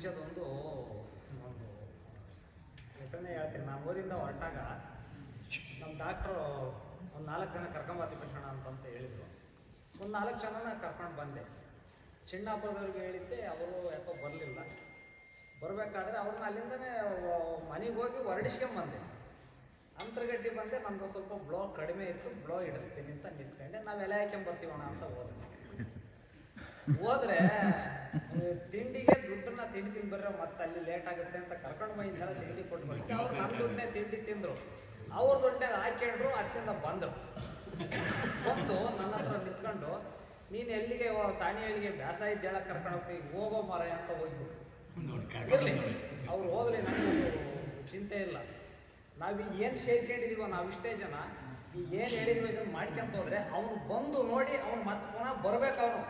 ಮುಂಚೆದೊಂದು ಒಂದು ಘಟನೆ ಹೇಳ್ತೀನಿ. ನಾನು ಊರಿಂದ ಹೊರಟಾಗ ನಮ್ಮ ಡಾಕ್ಟ್ರು ಒಂದು ನಾಲ್ಕು ಜನ ಕರ್ಕೊಂಬರ್ತೀವಿ ಕೃಷ್ಣ ಅಂತಂತ ಹೇಳಿದರು. ಒಂದು ನಾಲ್ಕು ಜನನ ಕರ್ಕೊಂಡು ಬಂದೆ. ಚಿಣ್ಣಾಪುರದವ್ರಿಗೆ ಹೇಳಿದ್ದೆ, ಅವರು ಯಾಕೋ ಬರಲಿಲ್ಲ. ಬರಬೇಕಾದ್ರೆ ಅವ್ರನ್ನ ಅಲ್ಲಿಂದನೇ ಮನೆಗೆ ಹೋಗಿ ಹೊರಡಿಸ್ಕೊಂಬಂದೆ ಅಂತರಗಡ್ಡಿ ಬಂದೆ ನಂದು ಸ್ವಲ್ಪ ಬ್ಲೋ ಕಡಿಮೆ ಇತ್ತು ಬ್ಲೋ ಇಡಿಸ್ತೀನಿ ಅಂತ ನಿಂತ್ಕೊಂಡೆ. ನಾವು ಎಲೆ ಹಾಕೊಂಬರ್ತೀವಣ ಅಂತ ಹೋದೆ ಹೋದ್ರೆ ತಿಂಡಿಗೆ ದುಡ್ಡನ್ನ ತಿಂಡಿ ತಿಂದು ಬರ್ರೆ ಮತ್ತೆ ಅಲ್ಲಿ ಲೇಟ್ ಆಗುತ್ತೆ ಅಂತ ಕರ್ಕೊಂಡು ಬಂದ ತಿಂಡಿ ಕೊಟ್ಟು ಬರ್ತೀವಿ ಅವ್ರು ನನ್ನ ದುಡ್ಡನ್ನೇ ತಿಂಡಿ ತಿಂದ್ರು. ಅವ್ರ ದುಡ್ಡನ್ನ ಹಾಕೊಂಡ್ರು ಅತ್ತಿಂದ ಬಂದ್ರು. ಬಂದು ನನ್ನ ಹತ್ರ ನಿಂತ್ಕೊಂಡು ನೀನು ಎಲ್ಲಿಗೆ ಸಾನಿ ಸಾಣಿಹಳ್ಳಿಗೆ ಬ್ಯಾಸ ಇದ್ದೇಳ ಕರ್ಕೊಂಡು ಹೋಗ್ತೀವಿ ಹೋಗೋ ಮರ ಅಂತ ಹೋಗ್ಬಿಟ್ಟು ಇರಲಿ. ಅವ್ರು ಹೋಗ್ಲಿ ನನಗೆ ಚಿಂತೆ ಇಲ್ಲ. ನಾವೀಗ ಏನು ಸೇರ್ಕೊಂಡಿದೀವೋ ನಾವು ಇಷ್ಟೇ ಜನ ಈಗ ಏನು ಹೇಳಿದ್ವಿ ಇದನ್ನ ಮಾಡ್ಕೊಂತ ಹೋದ್ರೆ ಅವ್ನು ಬಂದು ನೋಡಿ ಅವ್ನು ಮತ್ತೆ ಪುನಃ ಬರ್ಬೇಕು ಅವನು.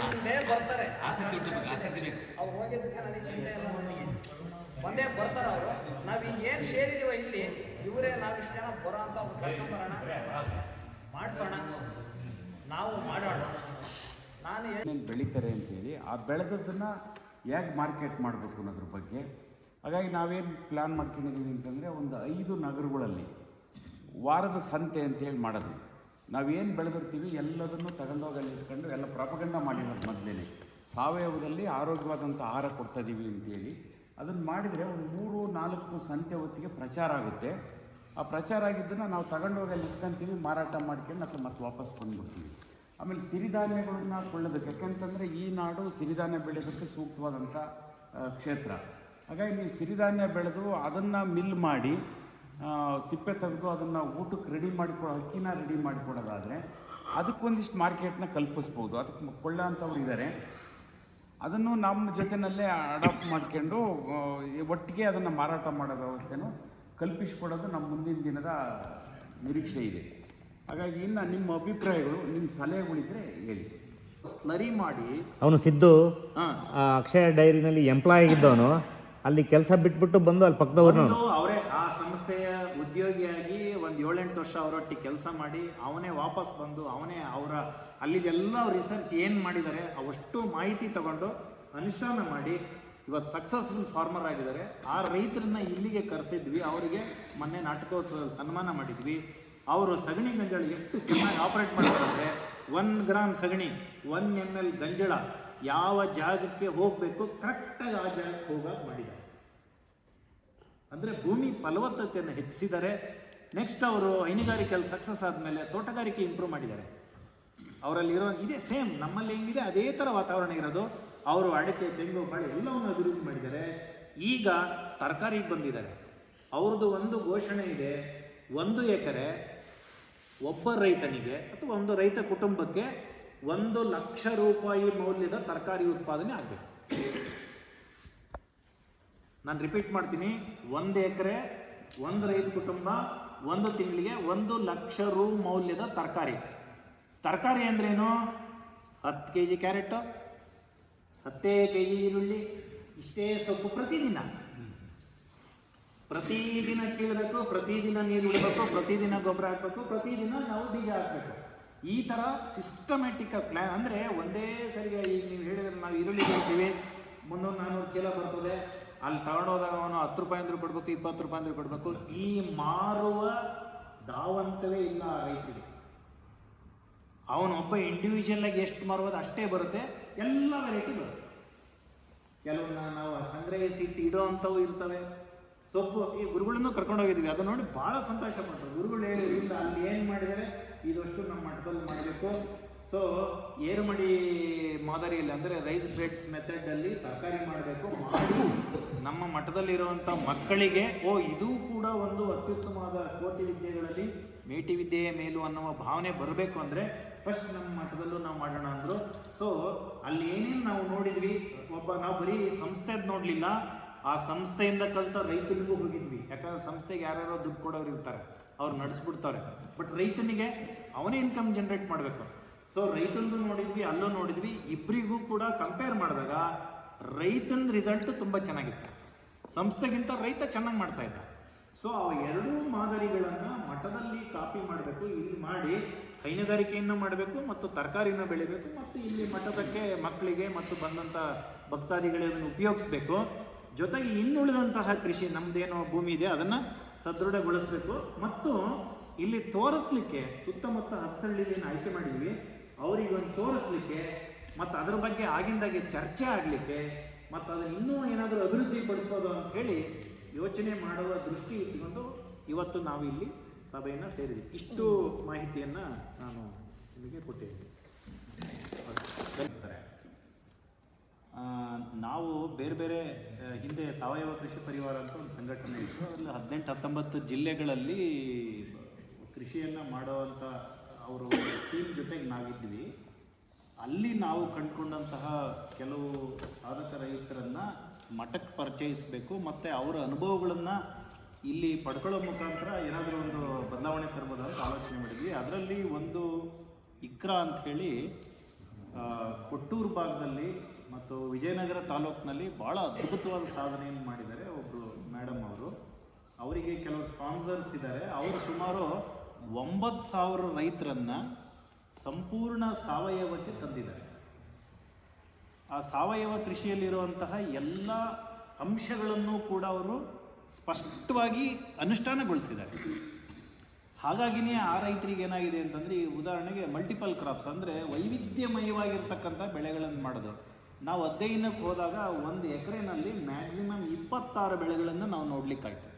ಬಂದೇ ಬರ್ತಾರೆ. ಆಸಕ್ತಿ ಹುಟ್ಟಬೇಕು ಆಸಕ್ತಿ ಬೇಕು. ಅವ್ರು ಹೋಗಿದ್ದಕ್ಕೆ ನನಗೆ ಚಿಂತೆ ಇಲ್ಲ ನನಗೆ. ಒಂದೇ ಬರ್ತಾರೆ ಅವರು. ನಾವು ಈಗ ಏನು ಸೇರಿದೀವ ಇಲ್ಲಿ ಇವರೇ ನಾವು ಇಷ್ಟು ಜನ ಬರೋ ಅಂತ ಕರ್ಕೊಂಬರೋಣ ಮಾಡಿಸೋಣ. ನಾವು ಮಾಡೋಣ. ನಾನು ಏನು ಏನೇನು ಬೆಳೀತಾರೆ ಅಂತೇಳಿ ಆ ಬೆಳೆದದ್ದನ್ನು ಹೇಗೆ ಮಾರ್ಕೆಟ್ ಮಾಡಬೇಕು ಅನ್ನೋದ್ರ ಬಗ್ಗೆ. ಹಾಗಾಗಿ ನಾವೇನು ಪ್ಲ್ಯಾನ್ ಮಾಡ್ಕೊಂಡಿದ್ದೀವಿ ಅಂತಂದರೆ ಒಂದು ಐದು ನಗರಗಳಲ್ಲಿ ವಾರದ ಸಂತೆ ಅಂತೇಳಿ ಮಾಡೋದು. ನಾವೇನು ಬೆಳೆದಿರ್ತೀವಿ ಎಲ್ಲದನ್ನು ತಗೊಂಡೋಗಿ ಅಲ್ಲಿ ಇಟ್ಕೊಂಡು ಎಲ್ಲ ಪ್ರಪಗಂಡ ಮಾಡಿರೋದು ಮೊದಲೇ ಸಾವಯವದಲ್ಲಿ ಆರೋಗ್ಯವಾದಂಥ ಆಹಾರ ಕೊಡ್ತಾ ಇದೀವಿ ಅಂತೇಳಿ. ಅದನ್ನು ಮಾಡಿದರೆ ಒಂದು ಮೂರು, ನಾಲ್ಕು ಸಂತೆ ಹೊತ್ತಿಗೆ ಪ್ರಚಾರ ಆಗುತ್ತೆ. ಆ ಪ್ರಚಾರ ಆಗಿದ್ದನ್ನು ನಾವು ತಗೊಂಡೋಗಿ ಅಲ್ಲಿ ಇಟ್ಕೊಂತೀವಿ, ಮಾರಾಟ ಮಾಡ್ಕೊಂಡು ಅಥವಾ ಮತ್ತೆ ವಾಪಸ್ ಬಂದ್ಬಿಡ್ತೀವಿ. ಆಮೇಲೆ ಸಿರಿಧಾನ್ಯಗಳನ್ನ ಕೊಳ್ಳೋದಕ್ಕೆ, ಯಾಕಂತಂದರೆ ಈ ನಾಡು ಸಿರಿಧಾನ್ಯ ಬೆಳೆಯೋದಕ್ಕೆ ಸೂಕ್ತವಾದಂಥ ಕ್ಷೇತ್ರ. ಹಾಗಾಗಿ ನೀವು ಸಿರಿಧಾನ್ಯ ಬೆಳೆದು ಅದನ್ನು ಮಿಲ್ ಮಾಡಿ ಸಿಪ್ಪೆ ತೆಗೆದು ಅದನ್ನು ಊಟಕ್ಕೆ ರೆಡಿ ಮಾಡಿಕೊಡೋ ಅಕ್ಕಿನ ರೆಡಿ ಮಾಡಿಕೊಡೋದಾದರೆ ಅದಕ್ಕೊಂದಿಷ್ಟು ಮಾರ್ಕೆಟ್ನ ಕಲ್ಪಿಸ್ಬೋದು. ಅದಕ್ಕೆ ಕೊಳ್ಳ ಅಂತವ್ರು ಇದ್ದಾರೆ ಅದನ್ನು ನಮ್ಮ ಜೊತೆಯಲ್ಲೇ ಅಡಾಪ್ಟ್ ಮಾಡ್ಕೊಂಡು ಈ ಒಟ್ಟಿಗೆ ಅದನ್ನು ಮಾರಾಟ ಮಾಡೋ ವ್ಯವಸ್ಥೆನೂ ಕಲ್ಪಿಸ್ಕೊಡೋದು ನಮ್ಮ ಮುಂದಿನ ದಿನದ ನಿರೀಕ್ಷೆ ಇದೆ. ಹಾಗಾಗಿ ಇನ್ನು ನಿಮ್ಮ ಅಭಿಪ್ರಾಯಗಳು ನಿಮ್ಮ ಸಲಹೆಗಳಿದ್ರೆ ಹೇಳಿ. ಸ್ಲರಿ ಮಾಡಿ. ಅವನು ಸಿದ್ದು ಆ ಅಕ್ಷಯ ಡೈರಿನಲ್ಲಿ ಎಂಪ್ಲಾಯ್ ಆಗಿದ್ದವನು. ಅಲ್ಲಿ ಕೆಲಸ ಬಿಟ್ಬಿಟ್ಟು ಬಂದು ಅಲ್ಲಿ ಪಕ್ಕದವ್ರನ್ನ ಅವರೇ ಆ ಸಂಸ್ಥೆಯ ಉದ್ಯೋಗಿಯಾಗಿ ಒಂದು ಏಳೆಂಟು ವರ್ಷ ಅವರೊಟ್ಟಿಗೆ ಕೆಲಸ ಮಾಡಿ ಅವನೇ ವಾಪಸ್ ಬಂದು ಅವನೇ ಅವರ ಅಲ್ಲಿದೆಲ್ಲ ರಿಸರ್ಚ್ ಏನು ಮಾಡಿದ್ದಾರೆ ಅವಷ್ಟು ಮಾಹಿತಿ ತಗೊಂಡು ಅನುಷ್ಠಾನ ಮಾಡಿ ಇವತ್ತು ಸಕ್ಸಸ್ಫುಲ್ ಫಾರ್ಮರ್ ಆಗಿದ್ದಾರೆ. ಆ ರೈತರನ್ನ ಇಲ್ಲಿಗೆ ಕರೆಸಿದ್ವಿ. ಅವರಿಗೆ ಮೊನ್ನೆ ನಾಟಕೋತ್ಸವದಲ್ಲಿ ಸನ್ಮಾನ ಮಾಡಿದ್ವಿ. ಅವರು ಸಗಣಿ ಗಂಜಾಳ ಎಷ್ಟು ಚೆನ್ನಾಗಿ ಆಪರೇಟ್ ಮಾಡ್ತಾರೆ ಒನ್ ಗ್ರಾಮ್ ಸಗಣಿ ಒನ್ ಎಂ ಎಲ್ ಗಂಜಳ ಯಾವ ಜಾಗಕ್ಕೆ ಹೋಗಬೇಕು ಕರೆಕ್ಟಾಗಿ ಆ ಜಾಗಕ್ಕೆ ಹೋಗೋಕೆ ಮಾಡಿದ್ದಾರೆ. ಅಂದರೆ ಭೂಮಿ ಫಲವತ್ತತೆಯನ್ನು ಹೆಚ್ಚಿಸಿದ್ದಾರೆ ನೆಕ್ಸ್ಟ್ ಅವರು ಹೈನುಗಾರಿಕೆಯಲ್ಲಿ ಸಕ್ಸಸ್ ಆದಮೇಲೆ ತೋಟಗಾರಿಕೆ ಇಂಪ್ರೂವ್ ಮಾಡಿದ್ದಾರೆ. ಅವರಲ್ಲಿರೋ ಇದೇ ಸೇಮ್ ನಮ್ಮಲ್ಲಿ ಹೆಂಗಿದೆ, ಅದೇ ಥರ ವಾತಾವರಣ ಇರೋದು. ಅವರು ಅಡಿಕೆ, ತೆಂಗು, ಬಾಳೆ ಎಲ್ಲವನ್ನು ಅಭಿವೃದ್ಧಿ ಮಾಡಿದ್ದಾರೆ. ಈಗ ತರಕಾರಿಗೆ ಬಂದಿದ್ದಾರೆ. ಅವ್ರದ್ದು ಒಂದು ಘೋಷಣೆ ಇದೆ, ಒಂದು ಎಕರೆ ಒಬ್ಬ ರೈತನಿಗೆ ಅಥವಾ ಒಂದು ರೈತ ಕುಟುಂಬಕ್ಕೆ ಒಂದು ಲಕ್ಷ ರೂಪಾಯಿ ಮೌಲ್ಯದ ತರಕಾರಿ ಉತ್ಪಾದನೆ ಆಗಬೇಕು. ನಾನು ರಿಪೀಟ್ ಮಾಡ್ತೀನಿ. ಒಂದು ಎಕರೆ, ಒಂದು ರೈತ ಕುಟುಂಬ, ಒಂದು ತಿಂಗಳಿಗೆ ಒಂದು ಲಕ್ಷ ರು ಮೌಲ್ಯದ ತರಕಾರಿ. ತರಕಾರಿ ಅಂದ್ರೇನು? ಹತ್ತು ಕೆ ಜಿ ಕ್ಯಾರೆಟು ಹತ್ತೇ ಕೆ ಜಿ ಈರುಳ್ಳಿ, ಇಷ್ಟೇ ಸೊಪ್ಪು ಪ್ರತಿದಿನ. ಪ್ರತಿದಿನ ಕೀಳಬೇಕು, ಪ್ರತಿದಿನ ನೀರು ಬಿಡಬೇಕು ಪ್ರತಿದಿನ ಗೊಬ್ಬರ ಹಾಕಬೇಕು, ಪ್ರತಿದಿನ ನಾವು ಬೀಜ ಹಾಕಬೇಕು. ಈ ಥರ ಸಿಸ್ಟಮೆಟಿಕ್ ಪ್ಲ್ಯಾನ್ ಅಂದರೆ ಒಂದೇ ಸರಿಗೆ ಈಗ ನೀವು ಹೇಳಿದ್ರೆ ನಾವು ಈರುಳ್ಳಿ ಬೆಳಿತೀವಿ. ಮುನ್ನೂರು ನಾನ್ನೂರು ಚೀಲ ಬರ್ತದೆ. ಅಲ್ಲಿ ತಗೊಂಡೋದಾಗ ಅವನು ಹತ್ತು ರೂಪಾಯಿ ಅಂದ್ರೆ ಕೊಡಬೇಕು, ಇಪ್ಪತ್ತು ರೂಪಾಯಿ ಅಂದ್ರೆ ಕೊಡಬೇಕು. ಈ ಮಾರುವ ದಾವಂತವೇ ಇಲ್ಲ ಆ ರೈತರಿಗೆ. ಅವನೊಬ್ಬ ಇಂಡಿವಿಜುವಲ್ ಆಗಿ ಎಷ್ಟು ಮಾರುವುದು ಅಷ್ಟೇ ಬರುತ್ತೆ, ಎಲ್ಲ ವೆರೈಟಿ ಬರುತ್ತೆ. ಕೆಲವನ್ನ ನಾವು ಸಂಗ್ರಹಿಸಿ ಇಟ್ಟು ಇಡೋ ಅಂಥವು ಇರ್ತವೆ. ಸೊಪ್ಪು, ಈ ಗುರುಗಳನ್ನು ಕರ್ಕೊಂಡು ಹೋಗಿದ್ವಿ ಅದು ನೋಡಿ ಭಾಳ ಸಂತೋಷ ಪಟ್ಟರು ಗುರುಗಳು ಹೇಳಿ ಇಲ್ಲ ಅಲ್ಲಿ ಏನು ಮಾಡಿದರೆ ಇದಷ್ಟು ನಮ್ಮ ಮಠದಲ್ಲಿ ಮಾಡಬೇಕು. ಸೊ ಏರುಮಡಿ ಮಾದರಿಯಲ್ಲಿ ಅಂದರೆ ರೈಸ್ ಬ್ರೆಡ್ಸ್ ಮೆಥಡಲ್ಲಿ ತರಕಾರಿ ಮಾಡಬೇಕು, ಮಾಡಿ ನಮ್ಮ ಮಠದಲ್ಲಿರುವಂಥ ಮಕ್ಕಳಿಗೆ, ಓ, ಇದು ಕೂಡ ಒಂದು ಅತ್ಯುತ್ತಮವಾದ ಕೋಟಿ ವಿದ್ಯೆಗಳಲ್ಲಿ ಮೇಟಿ ವಿದ್ಯೆಯ ಮೇಲು ಅನ್ನುವ ಭಾವನೆ ಬರಬೇಕು ಅಂದರೆ ಫಸ್ಟ್ ನಮ್ಮ ಮಠದಲ್ಲೂ ನಾವು ಮಾಡೋಣ ಅಂದರು. ಸೊ ಅಲ್ಲಿ ಏನೇನು ನಾವು ನೋಡಿದ್ವಿ, ಒಬ್ಬ ನಾವು ಬರೀ ಸಂಸ್ಥೆದು ನೋಡಲಿಲ್ಲ, ಆ ಸಂಸ್ಥೆಯಿಂದ ಕಲಿತ ರೈತರಿಗೂ ಹೋಗಿದ್ವಿ. ಯಾಕಂದ್ರೆ ಸಂಸ್ಥೆಗೆ ಯಾರ್ಯಾರೋ ದುಡ್ಡು ಕೊಡೋರು ಇರ್ತಾರೆ, ಅವ್ರು ನಡೆಸ್ಬಿಡ್ತಾರೆ. ಬಟ್ ರೈತನಿಗೆ ಅವನೇ ಇನ್ಕಮ್ ಜನರೇಟ್ ಮಾಡಬೇಕು. ಸೊ ರೈತಂದು ನೋಡಿದ್ವಿ, ಅಲ್ಲೂ ನೋಡಿದ್ವಿ ಇಬ್ಬರಿಗೂ ಕೂಡ ಕಂಪೇರ್ ಮಾಡಿದಾಗ ರೈತನ ರಿಸಲ್ಟ್ ತುಂಬ ಚೆನ್ನಾಗಿತ್ತು. ಸಂಸ್ಥೆಗಿಂತ ರೈತ ಚೆನ್ನಾಗಿ ಮಾಡ್ತಾ ಇದ್ದ. ಸೊ ಆ ಎರಡೂ ಮಾದರಿಗಳನ್ನು ಮಠದಲ್ಲಿ ಕಾಪಿ ಮಾಡಬೇಕು, ಇಲ್ಲಿ ಮಾಡಿ ಹೈನುಗಾರಿಕೆಯನ್ನು ಮಾಡಬೇಕು ಮತ್ತು ತರಕಾರಿನ ಬೆಳಿಬೇಕು ಮತ್ತು ಇಲ್ಲಿ ಮಠದಕ್ಕೆ ಮಕ್ಕಳಿಗೆ ಮತ್ತು ಬಂದಂಥ ಭಕ್ತಾದಿಗಳಿಗೆ ಅದನ್ನು ಉಪಯೋಗಿಸ್ಬೇಕು. ಜೊತೆಗೆ ಇನ್ನುಳಿದಂತಹ ಕೃಷಿ, ನಮ್ದೇನೋ ಭೂಮಿ ಇದೆ, ಅದನ್ನು ಸದೃಢಗೊಳಿಸಬೇಕು. ಮತ್ತು ಇಲ್ಲಿ ತೋರಿಸ್ಲಿಕ್ಕೆ ಸುತ್ತಮುತ್ತ ಹತ್ತಳ್ಳಿಯನ್ನು ಆಯ್ಕೆ ಮಾಡಿದ್ವಿ. ಅವರಿಗೆ ಒಂದು ತೋರಿಸ್ಲಿಕ್ಕೆ ಮತ್ತು ಅದ್ರ ಬಗ್ಗೆ ಆಗಿಂದಾಗೆ ಚರ್ಚೆ ಆಗಲಿಕ್ಕೆ ಮತ್ತು ಅದನ್ನು ಇನ್ನೂ ಏನಾದರೂ ಅಭಿವೃದ್ಧಿ ಪಡಿಸೋದು ಅಂತ ಹೇಳಿ ಯೋಚನೆ ಮಾಡುವ ದೃಷ್ಟಿ ಇಟ್ಕೊಂಡು ಇವತ್ತು ನಾವು ಇಲ್ಲಿ ಸಭೆಯನ್ನು ಸೇರಿದ್ವಿ. ಇಷ್ಟು ಮಾಹಿತಿಯನ್ನು ನಾನು ನಿಮಗೆ ಕೊಟ್ಟಿದ್ದೀನಿ. ನಾವು ಬೇರೆ ಬೇರೆ ಹಿಂದೆ ಸಾವಯವ ಕೃಷಿ ಪರಿವಾರ ಅಂತ ಒಂದು ಸಂಘಟನೆ ಇತ್ತು. ಅದರಲ್ಲಿ ಹದಿನೆಂಟು ಹತ್ತೊಂಬತ್ತು ಜಿಲ್ಲೆಗಳಲ್ಲಿ ಕೃಷಿಯನ್ನು ಮಾಡುವಂಥ ಅವರು ಟೀಮ್ ಜೊತೆಗೆ ನಾವಿದ್ವಿ ಅಲ್ಲಿ ನಾವು ಕಂಡುಕೊಂಡಂತಹ ಕೆಲವು ಸಾಧಕ ರೈತರನ್ನು ಮಠಕ್ಕೆ ಪರಿಚಯಿಸಬೇಕು, ಮತ್ತು ಅವರ ಅನುಭವಗಳನ್ನು ಇಲ್ಲಿ ಪಡ್ಕೊಳ್ಳೋ ಮುಖಾಂತರ ಏನಾದರೂ ಒಂದು ಬದಲಾವಣೆ ತರ್ಬೋದು ಅಂತ ಆಲೋಚನೆ ಮಾಡಿದ್ವಿ. ಅದರಲ್ಲಿ ಒಂದು ಇಕ್ರ ಅಂತ ಹೇಳಿ ಕೊಟ್ಟೂರು ಭಾಗದಲ್ಲಿ ಮತ್ತು ವಿಜಯನಗರ ತಾಲೂಕಿನಲ್ಲಿ ಭಾಳ ಅದ್ಭುತವಾದ ಸಾಧನೆಯನ್ನು ಮಾಡಿದ್ದಾರೆ ಒಬ್ಬರು ಮೇಡಮ್ ಅವರು. ಅವರಿಗೆ ಕೆಲವು ಸ್ಪಾನ್ಸರ್ಸ್ ಇದ್ದಾರೆ. ಅವರು ಸುಮಾರು ಒಂಬತ್ತು ಸಾವಿರ ರೈತರನ್ನು ಸಂಪೂರ್ಣ ಸಾವಯವಕ್ಕೆ ತಂದಿದ್ದಾರೆ. ಆ ಸಾವಯವ ಕೃಷಿಯಲ್ಲಿರುವಂತಹ ಎಲ್ಲ ಅಂಶಗಳನ್ನು ಕೂಡ ಅವರು ಸ್ಪಷ್ಟವಾಗಿ ಅನುಷ್ಠಾನಗೊಳಿಸಿದ್ದಾರೆ. ಹಾಗಾಗಿನೇ ಆ ರೈತರಿಗೆ ಏನಾಗಿದೆ ಅಂತಂದರೆ, ಈ ಉದಾಹರಣೆಗೆ ಮಲ್ಟಿಪಲ್ ಕ್ರಾಪ್ಸ್ ಅಂದರೆ ವೈವಿಧ್ಯಮಯವಾಗಿರ್ತಕ್ಕಂಥ ಬೆಳೆಗಳನ್ನು ಮಾಡೋದು. ನಾವು ಅಧ್ಯಯನಕ್ಕೆ ಹೋದಾಗ ಒಂದು ಎಕರೆನಲ್ಲಿ ಮ್ಯಾಕ್ಸಿಮಮ್ ಇಪ್ಪತ್ತಾರು ಬೆಳೆಗಳನ್ನು ನಾವು ನೋಡ್ಲಿಕ್ಕಾಯ್ತು.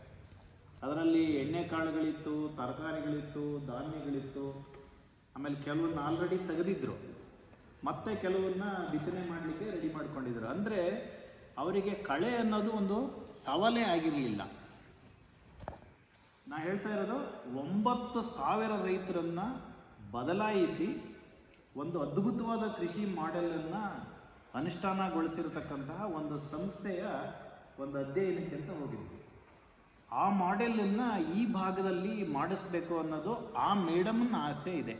ಅದರಲ್ಲಿ ಎಣ್ಣೆ ಕಾಳುಗಳಿತ್ತು, ತರಕಾರಿಗಳಿತ್ತು, ಧಾನ್ಯಗಳಿತ್ತು. ಆಮೇಲೆ ಕೆಲವನ್ನ ಆಲ್ರೆಡಿ ತೆಗೆದಿದ್ರು. ಮತ್ತೆ ಕೆಲವನ್ನ ಬಿತ್ತನೆ ಮಾಡಲಿಕ್ಕೆ ರೆಡಿ ಮಾಡ್ಕೊಂಡಿದ್ರು. ಅಂದರೆ ಅವರಿಗೆ ಕಳೆ ಅನ್ನೋದು ಒಂದು ಸವಾಲೇ ಆಗಿರಲಿಲ್ಲ. ನಾ ಹೇಳ್ತಾ ಇರೋದು, ಒಂಬತ್ತು ಸಾವಿರ ರೈತರನ್ನ ಬದಲಾಯಿಸಿ ಒಂದು ಅದ್ಭುತವಾದ ಕೃಷಿ ಮಾಡೆಲನ್ನು ಅನುಷ್ಠಾನಗೊಳಿಸಿರತಕ್ಕಂತಹ ಒಂದು ಸಂಸ್ಥೆಯ ಒಂದು ಅಧ್ಯಯನಕ್ಕೆ ಅಂತ ಹೋಗಿದ್ವಿ. ಆ ಮಾಡೆಲನ್ನು ಈ ಭಾಗದಲ್ಲಿ ಮಾಡಿಸ್ಬೇಕು ಅನ್ನೋದು ಆ ಮೇಡಮ್ನ ಆಸೆ ಇದೆ.